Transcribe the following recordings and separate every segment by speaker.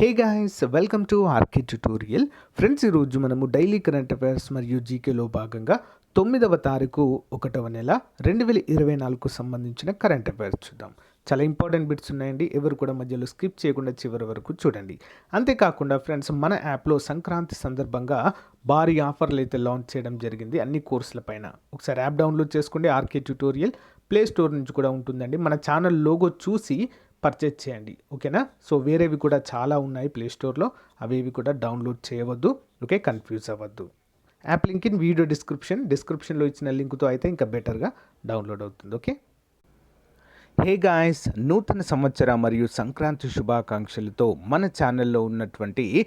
Speaker 1: Hey guys welcome to RK tutorial friends ఈరోజు మనము daily current affairs మరియు జీకేలో భాగంగా తొమ్మిదవ తారీఖు ఒకటవ నెల రెండు వేల ఇరవై నాలుగుకు సంబంధించిన కరెంట్ అఫైర్స్ చూద్దాం. చాలా ఇంపార్టెంట్ బిట్స్ ఉన్నాయండి ఎవరు కూడా మధ్యలో స్కిప్ చేయకుండా చివరి వరకు చూడండి. అంతేకాకుండా ఫ్రెండ్స్ మన యాప్లో సంక్రాంతి సందర్భంగా భారీ ఆఫర్లు అయితే లాంచ్ చేయడం జరిగింది అన్ని కోర్సుల పైన. ఒకసారి యాప్ డౌన్లోడ్ చేసుకోండి ఆర్కే ట్యుటోరియల్ ప్లే స్టోర్ నుంచి కూడా ఉంటుందండి. మన ఛానల్ లోగో చూసి పర్చేజ్ చేయండి. ఓకేనా? సో వేరేవి కూడా చాలా ఉన్నాయి ప్లే స్టోర్లో అవేవి కూడా డౌన్లోడ్ చేయవద్దు. ఓకే? కన్ఫ్యూజ్ అవ్వద్దు. App link in video description డిస్క్రిప్షన్లో ఇచ్చిన లింక్తో అయితే ఇంకా బెటర్గా డౌన్లోడ్ అవుతుంది. ఓకే? హే గాయస్ నూతన సంవత్సర మరియు సంక్రాంతి శుభాకాంక్షలతో మన ఛానల్లో ఉన్నటువంటి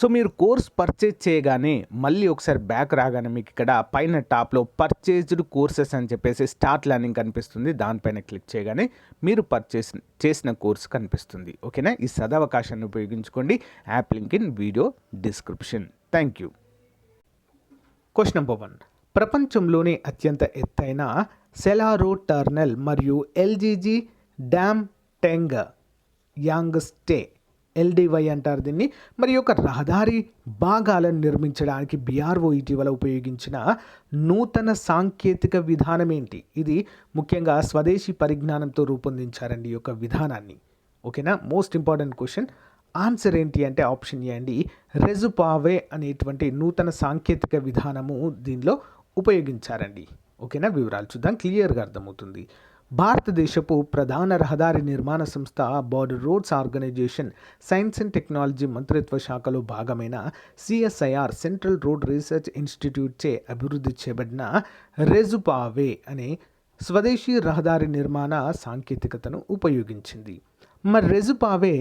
Speaker 1: సో మీరు కోర్స్ పర్చేజ్ చేయగానే మళ్ళీ ఒకసారి బ్యాక్ రాగానే మీకు ఇక్కడ పైన టాప్లో పర్చేజ్డ్ కోర్సెస్ అని చెప్పేసి స్టార్ట్ లర్నింగ్ కనిపిస్తుంది. దానిపైన క్లిక్ చేయగానే మీరు పర్చేస్ చేసిన కోర్స్ కనిపిస్తుంది. ఓకేనా? ఈ సదవకాశాన్ని ఉపయోగించుకోండి. App link in video description. Thank you. Question number one. ప్రపంచంలోనే అత్యంత ఎత్తైన సెలారో టర్నల్ మరియు LGG dam టెంగ్ young stay LDY అంటారు దీన్ని. మరి యొక్క రహదారి భాగాలను నిర్మించడానికి బీఆర్ఓ ఇటీవల ఉపయోగించిన నూతన సాంకేతిక విధానం ఏంటి? ఇది ముఖ్యంగా స్వదేశీ పరిజ్ఞానంతో రూపొందించారండి ఈ యొక్క విధానాన్ని. ఓకేనా? మోస్ట్ ఇంపార్టెంట్ క్వశ్చన్ ఆన్సర్ ఏంటి అంటే ఆప్షన్ ఏ అండి. రెజుపావే అనేటువంటి నూతన సాంకేతిక విధానము దీనిలో ఉపయోగించారండి. ఓకేనా? వివరాలు చూద్దాం. క్లియర్గా అర్థమవుతుంది. భారతదేశపు ప్రధాన రహదారి నిర్మాణ సంస్థ border roads organisation science and technology మంత్రిత్వ శాఖలో భాగమైన CSIR central road research institute చే అభివృద్ధి చేయబడిన రెజుపావే అనే స్వదేశీ రహదారి నిర్మాణ సాంకేతికతను ఉపయోగించింది. మరి రెజుపావే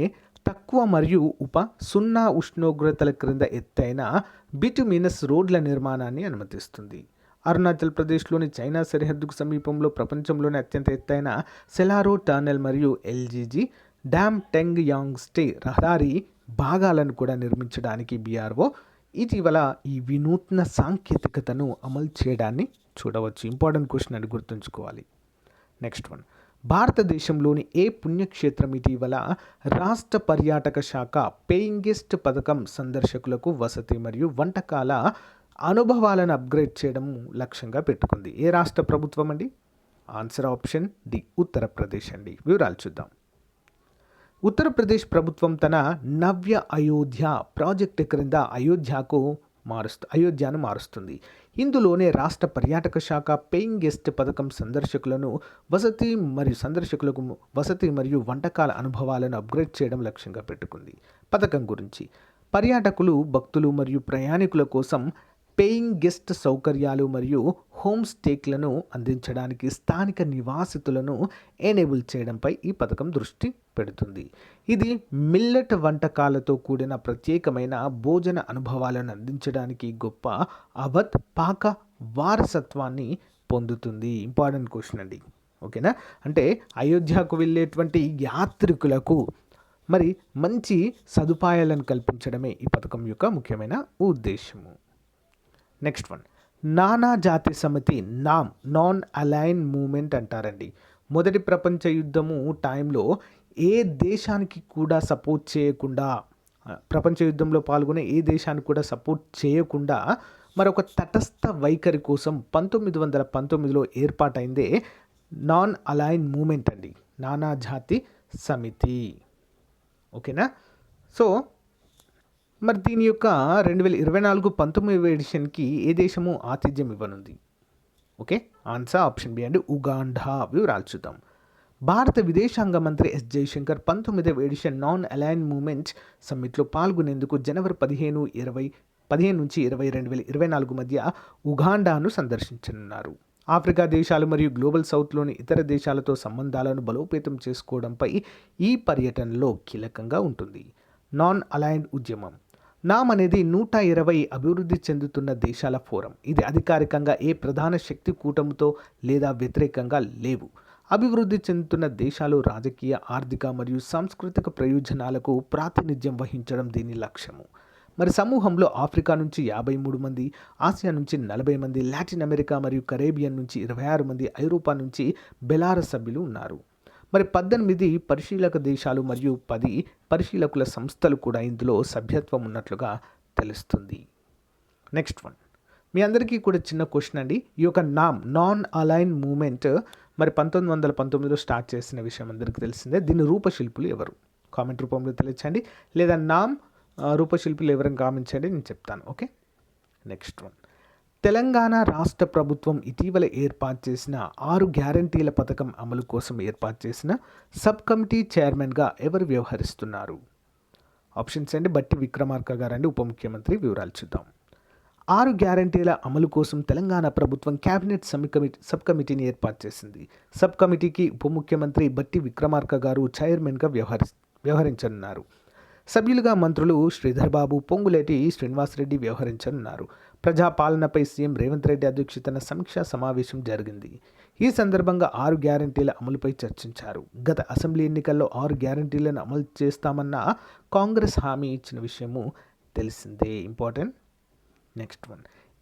Speaker 1: తక్కువ మరియు ఉప సున్నా ఉష్ణోగ్రతల క్రింద ఎత్తైన బిటుమినస్ రోడ్ల నిర్మాణాన్ని అనుమతిస్తుంది. అరుణాచల్ ప్రదేశ్లోని చైనా సరిహద్దుకు సమీపంలో ప్రపంచంలోనే అత్యంత ఎత్తైన సెలారో టర్నల్ మరియు ఎల్జీజీ డ్యామ్ టెంగ్ యాంగ్ స్టే రహదారి భాగాలను కూడా నిర్మించడానికి బీఆర్ఓ ఇటీవల ఈ వినూత్న సాంకేతికతను అమలు చేయడాన్ని చూడవచ్చు. ఇంపార్టెంట్ క్వశ్చన్ అని గుర్తుంచుకోవాలి. Next one. భారతదేశంలోని ఏ పుణ్యక్షేత్రం ఇటీవల రాష్ట్ర పర్యాటక శాఖ పేయింగ్ గెస్ట్ పథకం సందర్శకులకు వసతి మరియు వంటకాల అనుభవాలను అప్గ్రేడ్ చేయడం లక్ష్యంగా పెట్టుకుంది. ఏ రాష్ట్ర ప్రభుత్వం అండి? ఆన్సర్ ఆప్షన్ డి ఉత్తరప్రదేశ్ అండి. వివరాలు చూద్దాం. ఉత్తరప్రదేశ్ ప్రభుత్వం తన నవ్య అయోధ్య ప్రాజెక్టు క్రింద అయోధ్యకు మారుస్తు అయోధ్యను మారుస్తుంది. ఇందులోనే రాష్ట్ర పర్యాటక శాఖ పేయింగ్ గెస్ట్ పథకం సందర్శకులను వసతి మరియు సందర్శకులకు వసతి మరియు వంటకాల అనుభవాలను అప్గ్రేడ్ చేయడం లక్ష్యంగా పెట్టుకుంది. పథకం గురించి. పర్యాటకులు భక్తులు మరియు ప్రయాణికుల కోసం పేయింగ్ గెస్ట్ సౌకర్యాలు మరియు హోమ్ స్టేక్లను అందించడానికి స్థానిక నివాసితులను ఎనేబుల్ చేయడంపై ఈ పథకం దృష్టి పెడుతుంది. ఇది మిల్లెట్ వంటకాలతో కూడిన ప్రత్యేకమైన భోజన అనుభవాలను అందించడానికి గొప్ప అవధ్ పాక వారసత్వాన్ని పొందుతుంది. ఇంపార్టెంట్ క్వశ్చన్ అండి. ఓకేనా? అంటే అయోధ్యకు వెళ్ళేటువంటి యాత్రికులకు మరి మంచి సదుపాయాలను కల్పించడమే ఈ పథకం యొక్క ముఖ్యమైన ఉద్దేశము. నెక్స్ట్ వన్ నానా జాతి సమితి నామ్ నాన్ అలైన్ మూమెంట్ అంటారండి. మొదటి ప్రపంచ యుద్ధము టైంలో ఏ దేశానికి కూడా సపోర్ట్ చేయకుండా ప్రపంచ యుద్ధంలో పాల్గొనే ఏ దేశానికి కూడా సపోర్ట్ చేయకుండా మరొక తటస్థ వైఖరి కోసం పంతొమ్మిది వందల పంతొమ్మిదిలో ఏర్పాటైందే నాన్ అలైన్ మూమెంట్ అండి. నానాజాతి సమితి. ఓకేనా? సో మరి దీని యొక్క రెండు వేల ఇరవై నాలుగు పంతొమ్మిది ఎడిషన్కి ఏ దేశము ఆతిథ్యం ఇవ్వనుంది? ఓకే ఆన్సర్ ఆప్షన్ బి అండి ఉగాండా. వివరాలు చూద్దాం. భారత విదేశాంగ మంత్రి ఎస్ జయశంకర్ పంతొమ్మిదవ ఎడిషన్ నాన్ అలైన్ మూమెంట్ సమ్మిట్లో పాల్గొనేందుకు జనవరి పదిహేను ఇరవై పదిహేను నుంచి ఇరవై రెండు వేల ఇరవై నాలుగు మధ్య ఉగాండాను సందర్శించనున్నారు. ఆఫ్రికా దేశాలు మరియు గ్లోబల్ సౌత్లోని ఇతర దేశాలతో సంబంధాలను బలోపేతం చేసుకోవడంపై ఈ పర్యటనలో కీలకంగా ఉంటుంది. నాన్ అలైన్డ్ ఉద్యమం. నామ్ అనేది నూట ఇరవై అభివృద్ధి చెందుతున్న దేశాల ఫోరం. ఇది అధికారికంగా ఏ ప్రధాన శక్తి కూటమితో లేదా వ్యతిరేకంగా లేవు. అభివృద్ధి చెందుతున్న దేశాలు రాజకీయ ఆర్థిక మరియు సాంస్కృతిక ప్రయోజనాలకు ప్రాతినిధ్యం వహించడం దీని లక్ష్యము. మరి సమూహంలో ఆఫ్రికా నుంచి యాభై మూడు మంది ఆసియా నుంచి నలభై మంది లాటిన్ అమెరికా మరియు కరేబియన్ నుంచి ఇరవై ఆరు మంది ఐరోపా నుంచి బెలారస్ సభ్యులు ఉన్నారు. మరి పద్దెనిమిది పరిశీలక దేశాలు మరియు పది పరిశీలకుల సంస్థలు కూడా ఇందులో సభ్యత్వం ఉన్నట్లుగా తెలుస్తుంది. నెక్స్ట్ వన్ మీ అందరికీ కూడా చిన్న క్వశ్చన్ అండి. ఈ యొక్క నామ్ నాన్ అలైన్ మూమెంట్ మరి పంతొమ్మిది వందల పంతొమ్మిదిలో స్టార్ట్ చేసిన విషయం అందరికీ తెలిసిందే. దీని రూపశిల్పులు ఎవరు? కామెంట్ రూపంలో తెలియచండి లేదా నామ్ రూపశిల్పులు ఎవరైనా కామెంట్ నేను చెప్తాను. ఓకే నెక్స్ట్ వన్ తెలంగాణ రాష్ట్ర ప్రభుత్వం ఇటీవల ఏర్పాటు చేసిన ఆరు గ్యారంటీల పథకం అమలు కోసం ఏర్పాటు చేసిన సబ్ కమిటీ చైర్మన్గా ఎవరు వ్యవహరిస్తున్నారు? ఆప్షన్స్ అండి బట్టి విక్రమార్క గారండి ఉప ముఖ్యమంత్రి. వివరాలు చూద్దాం. ఆరు గ్యారంటీల అమలు కోసం తెలంగాణ ప్రభుత్వం కేబినెట్ సమి కమిటీ సబ్ కమిటీని ఏర్పాటు చేసింది. సబ్ కమిటీకి ఉప ముఖ్యమంత్రి బట్టి విక్రమార్క గారు చైర్మన్గా వ్యవహరి వ్యవహరించనున్నారు. సభ్యులుగా మంత్రులు శ్రీధర్ బాబు పొంగులేటి శ్రీనివాసరెడ్డి వ్యవహరించనున్నారు. ప్రజాపాలనపై సీఎం రేవంత్ రెడ్డి అధ్యక్షతన సమీక్షా సమావేశం జరిగింది. ఈ సందర్భంగా ఆరు గ్యారంటీల అమలుపై చర్చించారు. గత అసెంబ్లీ ఎన్నికల్లో ఆరు గ్యారంటీలను అమలు చేస్తామన్న కాంగ్రెస్ హామీ ఇచ్చిన విషయము తెలిసిందే. Important? Next one.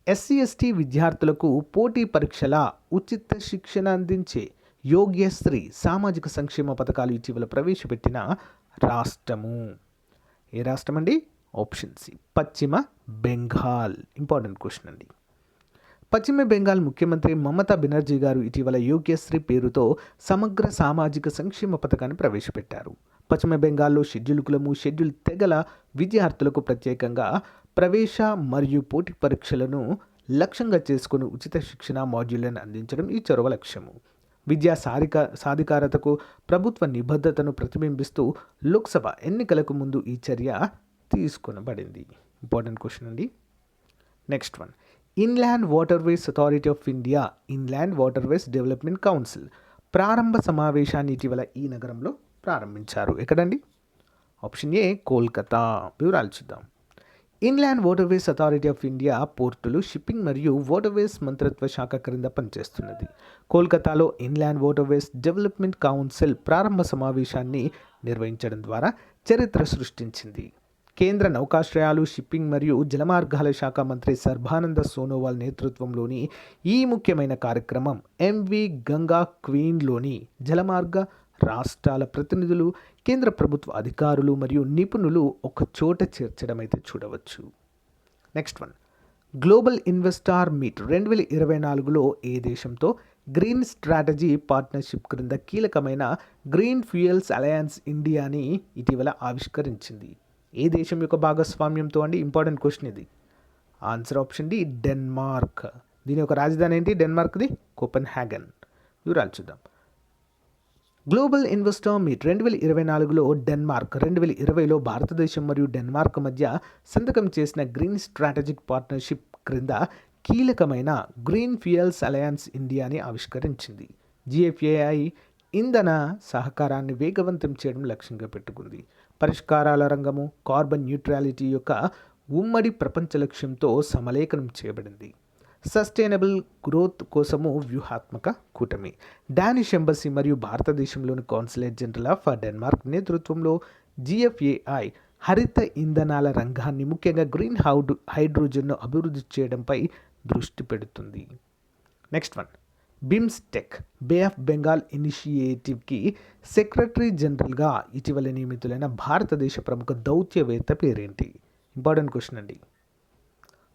Speaker 1: SC ST విద్యార్థులకు పోటీ పరీక్షల ఉచిత శిక్షణ అందించే యోగ్యశ్రీ సామాజిక సంక్షేమ పథకాలు ఇటీవల ప్రవేశపెట్టిన రాష్ట్రము. ఏ రాష్ట్రం అండి ఆప్షన్ సి పశ్చిమ బెంగాల్. ఇంపార్టెంట్ క్వశ్చన్ అండి. పశ్చిమ బెంగాల్ ముఖ్యమంత్రి మమతా బెనర్జీ గారు ఇటీవల యోగ్యశ్రీ పేరుతో సమగ్ర సామాజిక సంక్షేమ పథకాన్ని ప్రవేశపెట్టారు. పశ్చిమ బెంగాల్లో షెడ్యూల్ కులము షెడ్యూల్ తెగల విద్యార్థులకు ప్రత్యేకంగా ప్రవేశ మరియు పోటీ పరీక్షలను లక్ష్యంగా చేసుకుని ఉచిత శిక్షణ మాడ్యూళ్ళను అందించడం ఈ చొరవ లక్ష్యము. విద్యా సాధిక సాధికారతకు ప్రభుత్వ నిబద్ధతను ప్రతిబింబిస్తూ లోక్సభ ఎన్నికలకు ముందు ఈ చర్య తీసుకొనబడింది. ఇంపార్టెంట్ క్వశ్చన్ అండి. Next one. Inland waterways authority of India inland waterways development council ప్రారంభ సమావేశాన్ని ఇటీవల ఈ నగరంలో ప్రారంభించారు. ఎక్కడండి? Option A Kolkata. వివరాలు చూద్దాం. Inland waterways authority of India పోర్టులు షిప్పింగ్ మరియు వాటర్వేస్ మంత్రిత్వ శాఖ క్రింద పనిచేస్తున్నది. కోల్కతాలో ఇన్లాండ్ వాటర్వేస్ డెవలప్మెంట్ కౌన్సిల్ ప్రారంభ సమావేశాన్ని నిర్వహించడం ద్వారా చరిత్ర సృష్టించింది. కేంద్ర నౌకాశ్రయాలు షిప్పింగ్ మరియు జలమార్గాల శాఖ మంత్రి సర్బానంద సోనోవాల్ నేతృత్వంలోని ఈ ముఖ్యమైన కార్యక్రమం ఎంవి గంగా క్వీన్లోని జలమార్గ రాష్ట్రాల ప్రతినిధులు కేంద్ర ప్రభుత్వ అధికారులు మరియు నిపుణులు ఒక చోట చేర్చడం అయితే చూడవచ్చు. Next one global investor meet రెండు వేల ఇరవై నాలుగులో ఏ దేశంతో గ్రీన్ స్ట్రాటజీ పార్ట్నర్షిప్ క్రింద కీలకమైన గ్రీన్ ఫ్యూయల్స్ అలయన్స్ ఇండియాని ఇటీవల ఆవిష్కరించింది. ఏ దేశం యొక్క భాగస్వామ్యంతో అండి? ఇంపార్టెంట్ క్వశ్చన్ ఇది. ఆన్సర్ ఆప్షన్ డి డెన్మార్క్ దీని యొక్క రాజధాని ఏంటి? డెన్మార్క్ది కోపెన్ హ్యాగన్ వివరాలు చూద్దాం. గ్లోబల్ ఇన్వెస్టర్ మీట్ రెండు వేల ఇరవై నాలుగులో డెన్మార్క్ రెండు వేల ఇరవైలో భారతదేశం మరియు డెన్మార్క్ మధ్య సంతకం చేసిన గ్రీన్ స్ట్రాటజిక్ పార్ట్నర్షిప్ క్రింద కీలకమైన గ్రీన్ ఫ్యూయల్స్ అలయన్స్ ఇండియాని ఆవిష్కరించింది. జిఎఫ్ఏఐ ఇంధన సహకారాన్ని వేగవంతం చేయడం లక్ష్యంగా పెట్టుకుంది. పరిష్కారాల రంగము కార్బన్ న్యూట్రాలిటీ యొక్క ఉమ్మడి ప్రపంచ లక్ష్యంతో సమలేఖనం చేయబడింది. సస్టైనబుల్ గ్రోత్ కోసము వ్యూహాత్మక కూటమి. డానిష్ ఎంబసీ మరియు భారతదేశంలోని కాన్సులేట్ జనరల్ ఆఫ్ డెన్మార్క్ నేతృత్వంలో జిఎఫ్ఏఐ హరిత ఇంధనాల రంగాన్ని ముఖ్యంగా గ్రీన్ హౌడ్ హైడ్రోజన్ను అభివృద్ధి చేయడంపై దృష్టి పెడుతుంది. Next one. BIMSTEC bay of Bengal ఇనిషియేటివ్కి సెక్రటరీ జనరల్గా ఇటీవల నియమితులైన భారతదేశ ప్రముఖ దౌత్యవేత్త పేరేంటి? ఇంపార్టెంట్ క్వశ్చన్ అండి.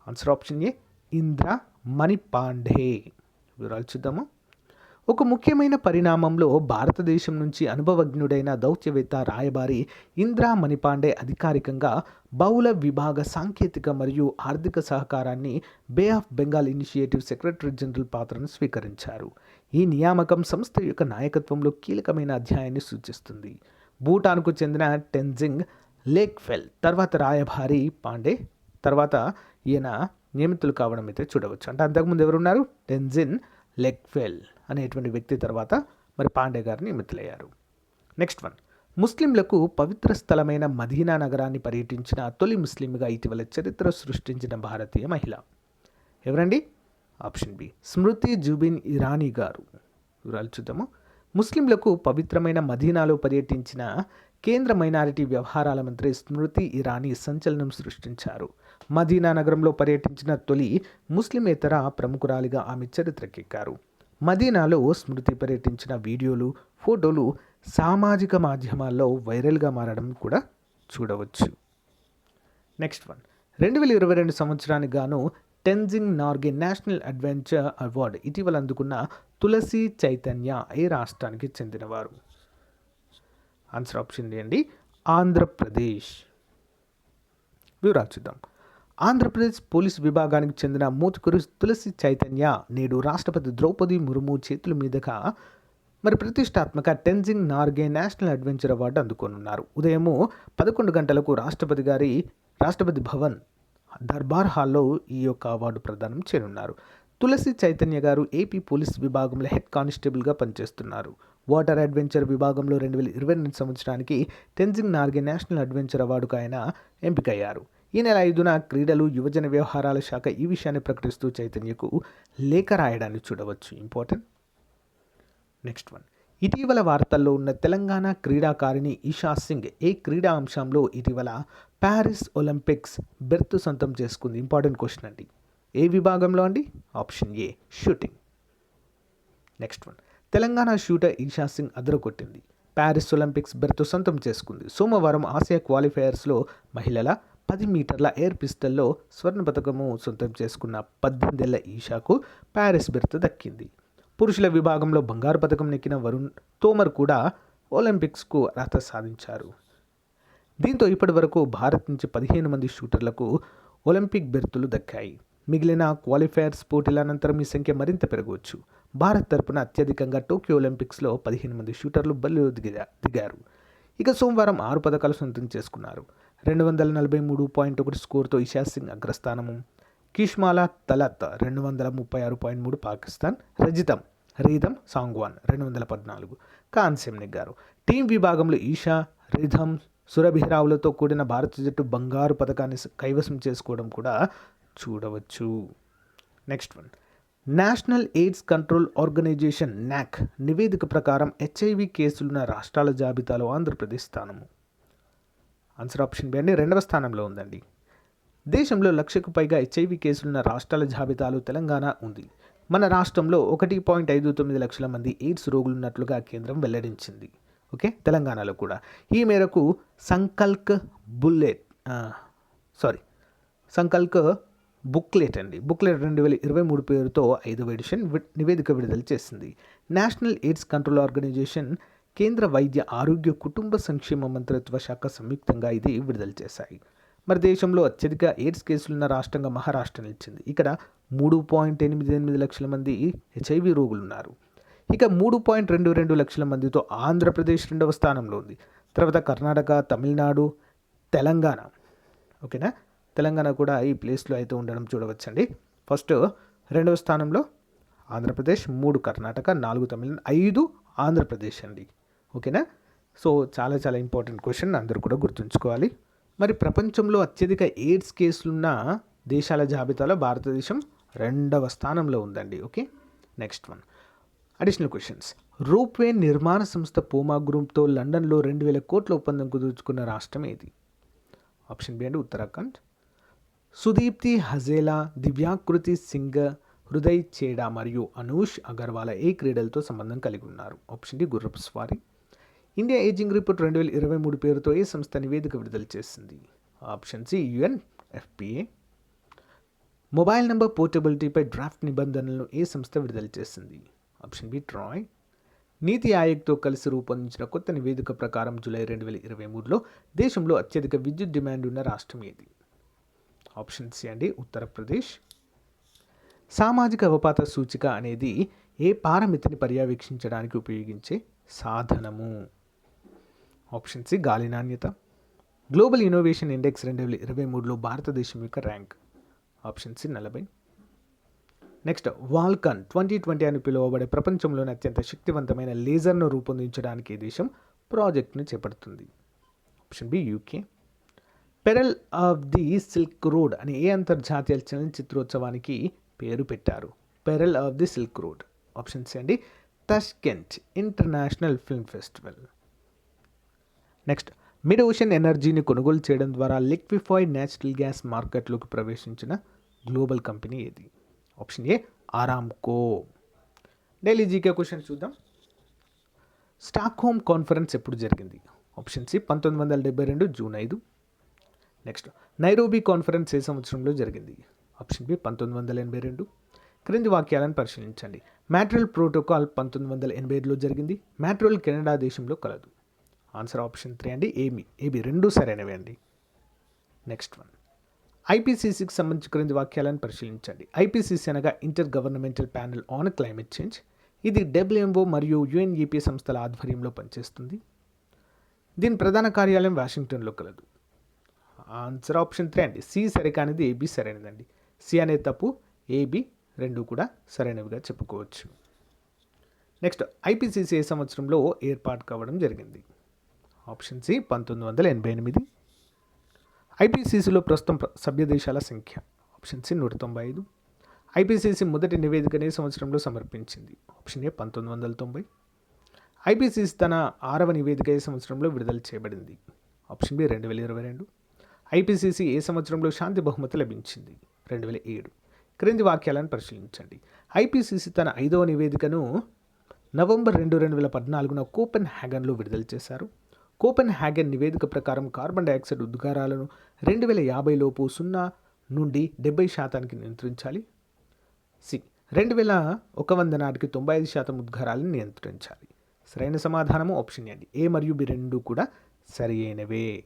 Speaker 1: Answer option A Indra Mani Pandey. వివరాలు చూద్దాము. ఒక ముఖ్యమైన పరిణామంలో భారతదేశం నుంచి అనుభవజ్ఞుడైన దౌత్యవేత్త రాయబారి ఇంద్రా మణిపాండే అధికారికంగా బహుళ విభాగ సాంకేతిక మరియు ఆర్థిక సహకారాన్ని bay of Bengal initiative secretary general పాత్రను స్వీకరించారు. ఈ నియామకం సంస్థ యొక్క నాయకత్వంలో కీలకమైన అధ్యాయాన్ని సూచిస్తుంది. భూటాన్కు చెందిన టెన్జింగ్ లేక్ఫెల్ తర్వాత రాయభారి పాండే తర్వాత ఈయన నియమితులు కావడం అయితే చూడవచ్చు. అంటే అంతకుముందు ఎవరున్నారు? టెన్జిన్ లెక్ఫెల్. అనేటువంటి వ్యక్తి తర్వాత మరి పాండే గారిని మిత్రులయ్యారు నెక్స్ట్ వన్ ముస్లింలకు పవిత్ర స్థలమైన మదీనా నగరాన్ని పర్యటించిన తొలి ముస్లింగా ఇటీవల చరిత్ర సృష్టించిన భారతీయ మహిళ. ఎవరండి? ఆప్షన్ బి స్మృతి జుబిన్ ఇరానీ గారు. వివరాలు చూద్దాము. ముస్లింలకు పవిత్రమైన మదీనాలో పర్యటించిన కేంద్ర మైనారిటీ వ్యవహారాల మంత్రి స్మృతి ఇరానీ సంచలనం సృష్టించారు. మదీనా నగరంలో పర్యటించిన తొలి ముస్లిమేతర ప్రముఖురాలిగా ఆమె చరిత్రకెక్కారు. మదీనాలో స్మృతి పర్యటించిన వీడియోలు ఫోటోలు సామాజిక మాధ్యమాల్లో వైరల్గా మారడం కూడా చూడవచ్చు. Next one. రెండు వేల ఇరవై రెండు సంవత్సరానికి గాను Tenzing Norgay national adventure award ఇటీవల అందుకున్న తులసి చైతన్య ఏ రాష్ట్రానికి చెందినవారు? ఆన్సర్ ఆప్షన్ ఏంటి? ఆంధ్రప్రదేశ్. వివరాలు చూద్దాం. ఆంధ్రప్రదేశ్ పోలీసు విభాగానికి చెందిన మూతుకురు తులసి చైతన్య నేడు రాష్ట్రపతి ద్రౌపది ముర్ము చేతుల మీదుగా మరి ప్రతిష్టాత్మక Tenzing Norgay national adventure award అందుకోనున్నారు. ఉదయము పదకొండు గంటలకు రాష్ట్రపతి గారి రాష్ట్రపతి భవన్ దర్బార్ హాల్లో ఈ యొక్క అవార్డు ప్రదానం చేయనున్నారు. తులసి చైతన్య గారు ఏపీ పోలీస్ విభాగంలో హెడ్ కానిస్టేబుల్గా పనిచేస్తున్నారు. వాటర్ అడ్వెంచర్ విభాగంలో రెండు వేల ఇరవై రెండు సంవత్సరానికి టెన్జింగ్ నార్గే నేషనల్ అడ్వెంచర్ అవార్డుకు ఆయన ఎంపికయ్యారు. ఈ నెల ఐదున క్రీడలు యువజన వ్యవహారాల శాఖ ఈ విషయాన్ని ప్రకటిస్తూ చైతన్యకు లేఖ రాయడాన్ని చూడవచ్చు. ఇంపార్టెంట్. Next one. ఇటీవల వార్తల్లో ఉన్న తెలంగాణ క్రీడాకారిణి ఈషా సింగ్ ఏ క్రీడా అంశంలో ఇటీవల ప్యారిస్ ఒలింపిక్స్ బెర్త్ సొంతం చేసుకుంది? ఇంపార్టెంట్ క్వశ్చన్ అండి. ఏ విభాగంలో అండి? Option A shooting. Next one. Telangana shooter Esha Singh అదరగొట్టింది. Paris Olympics berth సొంతం చేసుకుంది. సోమవారం ఆసియా క్వాలిఫైయర్స్లో మహిళల పది మీటర్ల ఎయిర్ పిస్టల్లో స్వర్ణ పథకము సొంతం చేసుకున్న పద్దెనిమిదేళ్ళ ఈషాకు ప్యారిస్ బెర్త్ దక్కింది. పురుషుల విభాగంలో బంగారు పథకం నెక్కిన వరుణ్ తోమర్ కూడా ఒలింపిక్స్కు అర్హత సాధించారు. దీంతో ఇప్పటి వరకు భారత్ నుంచి పదిహేను మంది షూటర్లకు ఒలింపిక్ బెర్తులు దక్కాయి. మిగిలిన క్వాలిఫైయర్స్ పోటీల అనంతరం ఈ సంఖ్య మరింత పెరగవచ్చు. భారత్ తరపున అత్యధికంగా టోక్యో ఒలింపిక్స్లో పదిహేను మంది షూటర్లు బల్లు దిగా దిగారు. ఇక సోమవారం ఆరు పథకాలు సొంతం చేసుకున్నారు. రెండు వందల నలభై మూడు పాయింట్ ఒకటి స్కోర్తో ఇషా సింగ్ అగ్రస్థానము. కిష్మాలా తలత్ రెండు వందల ముప్పై ఆరు పాయింట్ మూడు పాకిస్తాన్. రజితం రీధం సాంగ్వాన్ రెండు వందల పద్నాలుగు. కాన్సెమ్ నెగ్గారు టీం విభాగంలో ఈషా రిధం సురభిరావులతో కూడిన భారత జట్టు బంగారు పథకాన్ని కైవసం చేసుకోవడం కూడా చూడవచ్చు. Next one. National AIDS control organisation NACO నివేదిక ప్రకారం హెచ్ఐవి కేసులున్న రాష్ట్రాల జాబితాలో ఆంధ్రప్రదేశ్ స్థానము. ఆన్సర్ ఆప్షన్ బి అండి. రెండవ స్థానంలో ఉందండి. దేశంలో లక్షకు పైగా హెచ్ఐవి కేసులున్న రాష్ట్రాల జాబితాలో తెలంగాణ ఉంది. మన రాష్ట్రంలో ఒకటి పాయింట్ ఐదు తొమ్మిది లక్షల మంది ఎయిడ్స్ రోగులున్నట్లుగా కేంద్రం వెల్లడించింది. ఓకే? తెలంగాణలో కూడా. ఈ మేరకు Sankalp bullet sorry Sankalp booklet అండి. బుక్లెట్ రెండు వేల ఇరవై మూడు పేరుతో ఐదవ ఎడిషన్ నివేదిక విడుదల చేసింది. నేషనల్ ఎయిడ్స్ కంట్రోల్ ఆర్గనైజేషన్ కేంద్ర వైద్య ఆరోగ్య కుటుంబ సంక్షేమ మంత్రిత్వ శాఖ సంయుక్తంగా ఇది విడుదల చేశాయి. మరి దేశంలో అత్యధిక ఎయిడ్స్ కేసులున్న రాష్ట్రంగా మహారాష్ట్ర నిలిచింది. ఇక్కడ మూడు పాయింట్ ఎనిమిది ఎనిమిది లక్షల మంది హెచ్ఐవి రోగులు ఉన్నారు ఇక మూడు పాయింట్ రెండు రెండు లక్షల మందితో ఆంధ్రప్రదేశ్ రెండవ స్థానంలో ఉంది. తర్వాత కర్ణాటక తమిళనాడు తెలంగాణ. ఓకేనా? తెలంగాణ కూడా ఈ ప్లేస్లో అయితే ఉండడం చూడవచ్చండి. ఫస్ట్ రెండవ స్థానంలో ఆంధ్రప్రదేశ్ మూడు కర్ణాటక నాలుగు తమిళనాడు ఐదు ఆంధ్రప్రదేశ్ అండి. ఓకేనా? సో చాలా చాలా ఇంపార్టెంట్ క్వశ్చన్ అందరూ కూడా గుర్తుంచుకోవాలి. మరి ప్రపంచంలో అత్యధిక ఎయిడ్స్ కేసులున్న దేశాల జాబితాలో భారతదేశం రెండవ స్థానంలో ఉందండి. Okay? Next one. Additional questions. Ropeway నిర్మాణ సంస్థ పూమా గ్రూప్తో లండన్లో రెండు వేల కోట్ల ఒప్పందం కుదుర్చుకున్న రాష్ట్రం ఏది? ఆప్షన్ బి అండి ఉత్తరాఖండ్. సుదీప్తి హజేలా దివ్యాకృతి సింగ్ హృదయ్ చేడా మరియు అనూష్ అగర్వాల ఏ క్రీడలతో సంబంధం కలిగి ఉన్నారు? ఆప్షన్ డి గుర్రపు స్వారీ. ఇండియా ఏజింగ్ రిపోర్ట్ రెండు వేల ఇరవై మూడు పేరుతో ఏ సంస్థ నివేదిక విడుదల చేసింది? Option C UNFPA mobile number పోర్టబిలిటీపై draft నిబంధనలను ఏ సంస్థ విడుదల చేసింది? Option B TRAI. నీతి ఆయోగ్తో కలిసి రూపొందించిన కొత్త నివేదిక ప్రకారం జూలై రెండు వేల ఇరవై మూడులో దేశంలో అత్యధిక విద్యుత్ డిమాండ్ ఉన్న రాష్ట్రం ఏది? ఆప్షన్ సి అండి ఉత్తరప్రదేశ్. సామాజిక అవపాత సూచిక అనేది ఏ పారమితిని పర్యవేక్షించడానికి ఉపయోగించే సాధనము? ఆప్షన్ సి గాలి నాణ్యత. గ్లోబల్ ఇన్నోవేషన్ ఇండెక్స్ రెండు వేల ఇరవై మూడులో భారతదేశం యొక్క ర్యాంక్. ఆప్షన్ సి నలభై. నెక్స్ట్ వాల్కన్ ట్వంటీ ట్వంటీ అని పిలువబడే ప్రపంచంలోని అత్యంత శక్తివంతమైన లేజర్ను రూపొందించడానికి ఈ దేశం ప్రాజెక్ట్ను చేపడుతుంది. Option B UK. Pearl of the silk road అనే ఏ అంతర్జాతీయ చలనచిత్రోత్సవానికి పేరు పెట్టారు. Pearl of the silk road. Option C అండి Tashkent international film festival. Next mid ocean ఎనర్జీని కొనుగోలు చేయడం ద్వారా లిక్విఫైడ్ న్యాచురల్ గ్యాస్ మార్కెట్లోకి ప్రవేశించిన గ్లోబల్ కంపెనీ ఏది? Option A Aramco daily GK question చూద్దాం. స్టాక్ హోమ్ కాన్ఫరెన్స్ ఎప్పుడు జరిగింది? ఆప్షన్ సి పంతొమ్మిది వందల డెబ్బై రెండు జూన్ ఐదు. నెక్స్ట్ నైరోబీ కాన్ఫరెన్స్ ఏ సంవత్సరంలో జరిగింది? ఆప్షన్ బి పంతొమ్మిది వందల ఎనభై రెండు. క్రింది వాక్యాలను పరిశీలించండి. మ్యాట్రల్ ప్రోటోకాల్ పంతొమ్మిది వందల ఎనభై ఏడులో జరిగింది. మ్యాట్రల్ కెనడా దేశంలో కలదు. ఆన్సర్ ఆప్షన్ త్రీ అండి ఏబి. ఏబి రెండు సరైనవి అండి. Next one. ఐపీసీసీకి సంబంధించి వాక్యాలను పరిశీలించండి. ఐపీసీసీ అనగా inter governmental panel on climate change. ఇది డబ్ల్యూఎంఓ మరియు యుఎన్ఈపీ సంస్థల ఆధ్వర్యంలో పనిచేస్తుంది. దీని ప్రధాన కార్యాలయం వాషింగ్టన్లో కలదు. ఆన్సర్ ఆప్షన్ త్రీ అండి. సి సరికానిది ఏబి సరైనదండి. సి అనే తప్పు ఏబి రెండు కూడా సరైనవిగా చెప్పుకోవచ్చు. నెక్స్ట్ ఐపీసీసీ ఏ సంవత్సరంలో ఏర్పాటు కావడం జరిగింది? ఆప్షన్ సి పంతొమ్మిది వందల ఎనభై ఎనిమిది. ఐపీసీసీలో ప్రస్తుతం సభ్యదేశాల సభ్య దేశాల సంఖ్య. ఆప్షన్ సి నూట తొంభై ఐదు. ఐపీసీసీ మొదటి నివేదికనే సంవత్సరంలో సమర్పించింది. ఆప్షన్ ఏ పంతొమ్మిది వందల తొంభై. ఐపీసీసీ తన ఆరవ నివేదిక ఏ సంవత్సరంలో విడుదల చేయబడింది? ఆప్షన్ బి రెండు వేల ఇరవై రెండు. ఐపీసీసీ ఏ సంవత్సరంలో శాంతి బహుమతి లభించింది? రెండు వేల ఏడు. క్రింది వాక్యాలను పరిశీలించండి. ఐపీసీసీ తన ఐదవ నివేదికను నవంబర్ రెండు రెండు వేల పద్నాలుగున కోపెన్ హ్యాగన్లో విడుదల చేశారు. కోపెన్ హ్యాగన్ నివేదిక ప్రకారం కార్బన్ డైఆక్సైడ్ ఉద్గారాలను రెండు వేల యాభై లోపు సున్నా నుండి డెబ్బై శాతానికి నియంత్రించాలి. సి. రెండు వేల ఒక వంద నాటికి తొంభై ఐదు శాతం ఉద్గారాలను నియంత్రించాలి. సరైన సమాధానము ఆప్షన్ అండి ఏ మరియు బి రెండు కూడా సరి అయినవే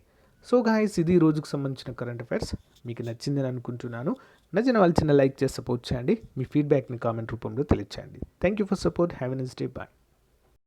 Speaker 1: సో గాయస్ ఇది రోజుకు సంబంధించిన కరెంట్ అఫైర్స్. మీకు నచ్చిందని అనుకుంటున్నాను. నచ్చిన వాళ్ళు చిన్న లైక్ చేసి సపోర్ట్ చేయండి. మీ ఫీడ్బ్యాక్ని కామెంట్ రూపంలో తెలియచేయండి. Thank you for support. Have an day. Bye.